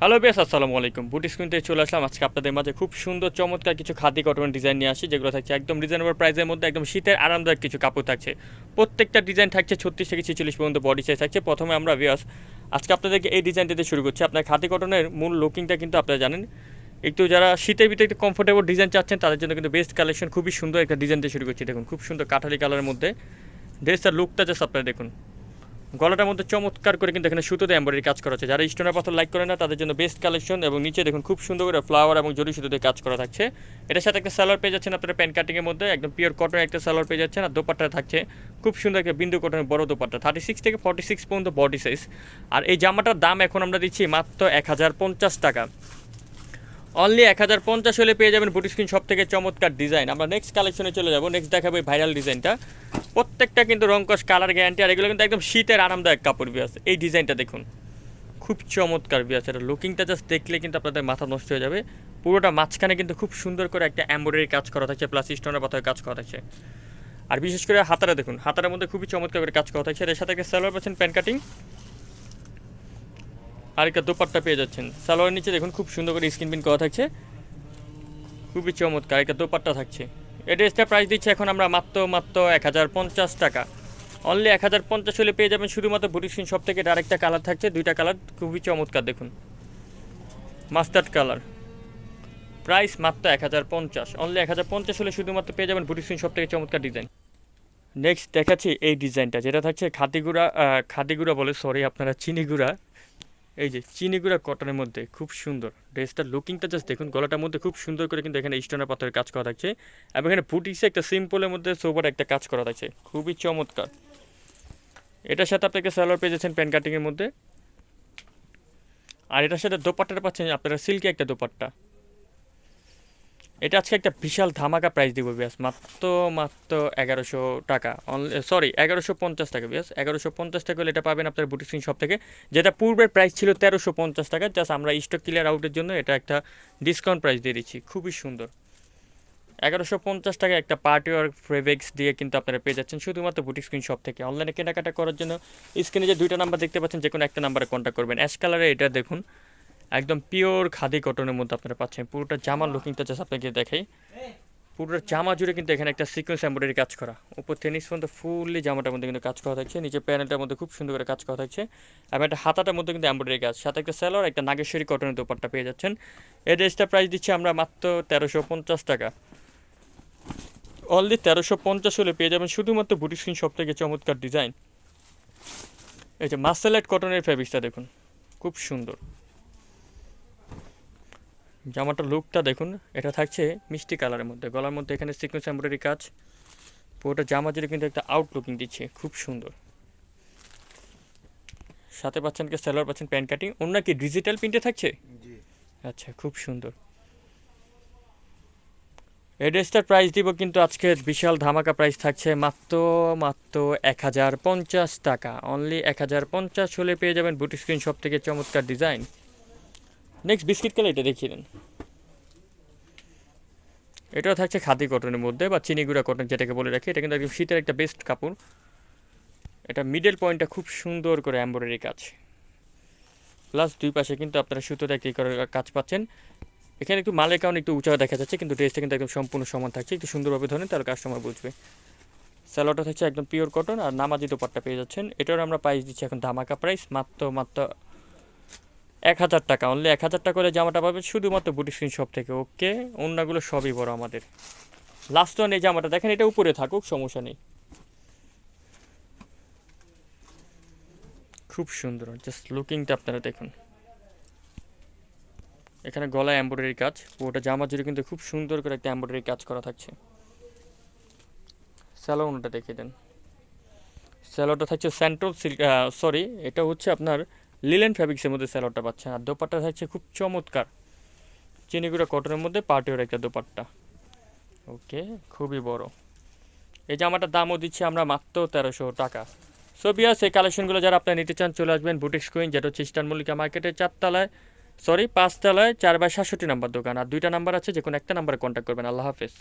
Hello base আসসালামু আলাইকুম। বুটি স্ক্রিন থেকে চলে আসলাম। আজকে আপনাদের মাঝে খুব সুন্দর, চমৎকার কিছু খাদি কটন ডিজাইন নিয়ে আসি যেগুলো থাকছে একদম রিজনেবল প্রাইসের মধ্যে, একদম শীতের আরামদায়ক কিছু কাপড় থাকছে। প্রত্যেকটা ডিজাইন থাকছে ছত্রিশ থেকে ছেচল্লিশ পর্যন্ত বডি সাইজ থাকছে। প্রথমে আমরা ভিয়াস আজকে আপনাদেরকে এই ডিজাইনটা দিয়ে শুরু করছি। আপনার খাদি কটনের মূল লুকিংটা কিন্তু আপনারা জানেন। একটু যারা শীতের ভিতরে একটু কমফোর্টেবল ডিজাইন চাচ্ছেন, তাদের জন্য কিন্তু বেস্ট কালেকশন খুবই সুন্দর একটা ডিজাইন দিয়ে শুরু করছি। দেখুন, খুব সুন্দর কাঠালি কালারের মধ্যে। ড্রেসটার লুকটা জাস্ট আপনারা দেখুন। গলাটার মধ্যে চমৎকার করে কিন্তু এখানে সুতোতে এম্বয়ডারি কাজ করা আছে যারা স্টোনের পাথর লাইক করে না, তাদের জন্য বেস্ট কালেকশন এবং নিচে দেখুন খুব সুন্দর করে ফ্লাওয়ার এবং জরি সুতোতে কাজ করা থাকছে। এটার সাথে একটা স্যালোয়ার পেয়ে যাচ্ছেন আপনারা প্যান্ট কাটিংয়ের মধ্যে, একদম পিওর কটনের একটা স্যালোয়ার পেয়ে যাচ্ছেন আর দোপাট্টা থাকছে খুব সুন্দর একটা বিন্দু কটনের বড় দোপাট্টা থার্টি সিক্স থেকে ফর্টি সিক্স পর্যন্ত বডি সাইজ আর এই জামাটার দাম এখন আমরা দিচ্ছি মাত্র এক হাজার পঞ্চাশ টাকা। অনলি এক হাজার পঞ্চাশ হলে পেয়ে যাবেন বুটি স্ক্রিন সব থেকে চমৎকার ডিজাইন আমরা নেক্সট কালেকশনে চলে যাব। নেক্সট দেখাবো ভাইরাল ডিজাইনটা প্রত্যেকটা কিন্তু রঙ্কশ কালার গ্যারান্টি আর এগুলো কিন্তু একদম শীতের আরামদায়ক কাপড় বিয়াস এই ডিজাইনটা দেখুন। খুব চমৎকার বিয়াস এটা লুকিংটা জাস্ট দেখলে কিন্তু আপনাদের মাথা নষ্ট হয়ে যাবে। পুরোটা মাঝখানে কিন্তু খুব সুন্দর করে একটা এম্ব্রয়ডারি কাজ করা থাকছে প্লাস স্টোনের পাথরের কাজ করা থাকছে। আর বিশেষ করে হাতারা দেখুন। হাতারের মধ্যে খুবই চমৎকার করে কাজ করা থাকছে। এর সাথে একটা সালোয়ার পাচ্ছেন প্যান্ট কাটিং আর একটা দোপাট্টা পেয়ে যাচ্ছেন। সালোয়ার নিচে দেখুন, খুব সুন্দর করে স্ক্রিন প্রিন্ট করা থাকছে। খুবই চমৎকার একটা দোপাট্টা থাকছে। এই ড্রেসটা প্রাইস দিচ্ছে এখন আমরা মাত্র মাত্র এক হাজার পঞ্চাশ টাকা। অনলি এক হাজার পঞ্চাশ হলে পেয়ে যাবেন শুধুমাত্র বুটি স্ক্রিন সব থেকে আরেকটা কালার থাকছে, দুইটা কালার খুবই চমৎকার দেখুন। মাস্টার্ড কালার প্রাইস মাত্র এক হাজার পঞ্চাশ অনলি এক হাজার পঞ্চাশ হলে শুধুমাত্র পেয়ে যাবেন বুটি স্ক্রিন সব থেকে চমৎকার ডিজাইন নেক্সট দেখাচ্ছি এই ডিজাইনটা যেটা থাকছে খাদিগুড়া খাদিগুড়া বলে সরি আপনারা, চিনিগুড়া। এই যে চিনিগুড়া কটনের মধ্যে, খুব সুন্দর। ড্রেসটার লুকিংটা জাস্ট দেখুন, গলাটার মধ্যে খুব সুন্দর করে কিন্তু এখানে স্টোনের পাথরের কাজ করা থাকছে। এবং এখানে ফুটিসে একটা সিম্পলের মধ্যে সোবার একটা কাজ করা থাকছে। খুবই চমৎকার। এটার সাথে আপনাকে স্যালোয়ার পেয়ে যাচ্ছেন প্যান্ট কাটিংয়ের মধ্যে। আর এটার সাথে দোপাট্টাটা পাচ্ছেন, আপনারা সিল্কি একটা দোপাট্টা। এটা আজকে একটা বিশাল ধামাকা প্রাইস দিব বিয়াস মাত্র মাত্র এগারোশো টাকা। সরি এগারোশো পঞ্চাশ টাকা বিয়াস এগারোশো পঞ্চাশ টাকা হলে এটা পাবেন আপনার বুটিক সিং শপ থেকে। যেটা পূর্বের প্রাইস ছিল তেরোশো পঞ্চাশ টাকা জাস্ট আমরা স্টক ক্লিয়ার আউটের জন্য এটা একটা ডিসকাউন্ট প্রাইস দিয়ে দিচ্ছি। খুবই সুন্দর। এগারোশো পঞ্চাশ টাকা একটা পার্টি ওয়ার ফ্রেভেক্স দিয়ে কিন্তু আপনারা পেয়ে যাচ্ছেন শুধুমাত্র বুটিক স্ক্রিন শপ থেকে অনলাইনে কেনাকাটা করার জন্য স্ক্রিনে যে দুইটা নাম্বার দেখতে পাচ্ছেন যে কোনো একটা নাম্বারে কন্ট্যাক্ট করবেন। অ্যাশ কালারে এটা দেখুন। একদম পিওর খাদি কটনের মধ্যে আপনারা পাচ্ছেন। পুরোটা জামার লুকিংটা জাস্ট আপনাকে দেখাই। পুরোটা জামা জুড়ে কিন্তু এখানে একটা সিকোয়েন্স এম্ব্রয়ডারি কাজ করা। উপর থেকে নিচ পর্যন্ত ফুললি জামাটার মধ্যে কিন্তু কাজ করা থাকছে। নিচে প্যানেলটার মধ্যে খুব সুন্দর করে কাজ করা থাকছে। এবং একটা হাতাটার মধ্যে কিন্তু এম্ব্রয়ডারি কাজ। সাথে একটা স্যালোর একটা নাগেশ্বরী কটনের দোপারটা পেয়ে যাচ্ছেন। এই ড্রেসটা প্রাইস দিচ্ছি আমরা মাত্র তেরোশো পঞ্চাশ টাকা। অনলি তেরোশো পঞ্চাশ হলে পেয়ে যাবেন শুধুমাত্র বুটি স্ক্রিন সব থেকে চমৎকার ডিজাইন এই যে মাসেলাইট কটনের ফ্যাব্রিক্সটা দেখুন। খুব সুন্দর। জামাটার লুকটা দেখুন এটা থাকছে মিষ্টি কালারের মধ্যে। গলার মধ্যে এখানে সিকোয়েন্স এমব্রয়ডারি কাজ। পুরোটা জামা জুড়ে কিন্তু একটা আউটলুকিং দিচ্ছে খুব সুন্দর। সাথে পাচ্ছেন কি স্যালোয়ার পাচ্ছেন প্যান্ট কাটিং অন্য কি ডিজিটাল প্রিন্টে থাকছে? আচ্ছা খুব সুন্দর। এই ড্রেসটার প্রাইস দিব কিন্তু আজকে বিশাল ধামাকা প্রাইস থাকছে মাত্র মাত্র এক হাজার পঞ্চাশ টাকা। অনলি এক হাজার পঞ্চাশ হলে পেয়ে যাবেন বুটি স্ক্রিন শপ থেকে চমৎকার ডিজাইন নেক্সট বিস্কিট কালার এটা দেখিয়ে দেন? এটাও থাকছে খাদি কটনের মধ্যে বা চিনিগুড়া কটন যেটাকে বলে রাখি। এটা কিন্তু একদম শীতের একটা বেস্ট কাপড়। এটা মিডল পয়েন্টটা খুব সুন্দর করে এম্ব্রয়ডারি কাজ। প্লাস দুই পাশে কিন্তু আপনারা সুতোটা কি করে কাজ পাচ্ছেন। এখানে একটু মালের কারণে একটু উঁচা দেখা যাচ্ছে, কিন্তু ড্রেসটা কিন্তু একদম সম্পূর্ণ সমান থাকছে। একটু সুন্দরভাবে ধরেন, তাহলে কাস্টমার বুঝবে। স্যালোটা থাকছে একদম পিওর কটন আর নামাজি দোপাট্টা পেয়ে যাচ্ছেন। এটার আমরা প্রাইস দিচ্ছি এখন ধামাকা প্রাইস মাত্র মাত্র এক হাজার টাকা অনলি এক হাজার টাকা করে জামাটা পাবেন শুধুমাত্র বুটি স্ক্রিন শপ থেকে ওকে অন্যগুলো সবই বড় আমাদের। লাস্ট ওয়ান এই জামাটা, দেখেন এটা উপরে থাকুক, সমস্যা নেই। খুব সুন্দর জাস্ট লুকিংটা আপনারা দেখুন। এখানে গলায় এম্ব্রয়ডারি কাজ ওটা জামা জুড়ে কিন্তু খুব সুন্দর করে একটা এম্ব্রয়ডারি কাজ করা থাকছে। স্যালোনটা দেখিয়ে দেন। স্যালোটা থাকছে স্যান্ট্রোল সিল্ক সরি এটা হচ্ছে আপনার লিলেন ফ্যাব্রিক্সের মধ্যে স্যালোটা পাচ্ছেন। আর দোপাট্টা থাকছে খুব চমৎকার। চিনিগুড়া কটনের মধ্যে পার্টিওর একটা দোপাট্টা। ওকে, খুবই বড়। এই জামাটার দামও দিচ্ছি আমরা মাত্র তেরোশো টাকা। সো বিয়াস এই কালেকশনগুলো যারা আপনারা নিতে চান, চলে আসবেন বুটিক্স কুইন যেটা হচ্ছে ইস্টার্ন মল্লিকা মার্কেটের চারতলায় সরি পাঁচতলায়, চার বাই সাতষট্টি নাম্বার দোকান। আর দুইটা নাম্বার আছে যে কোনো একটা নাম্বারে কন্ট্যাক্ট করবেন। আল্লাহ হাফেজ।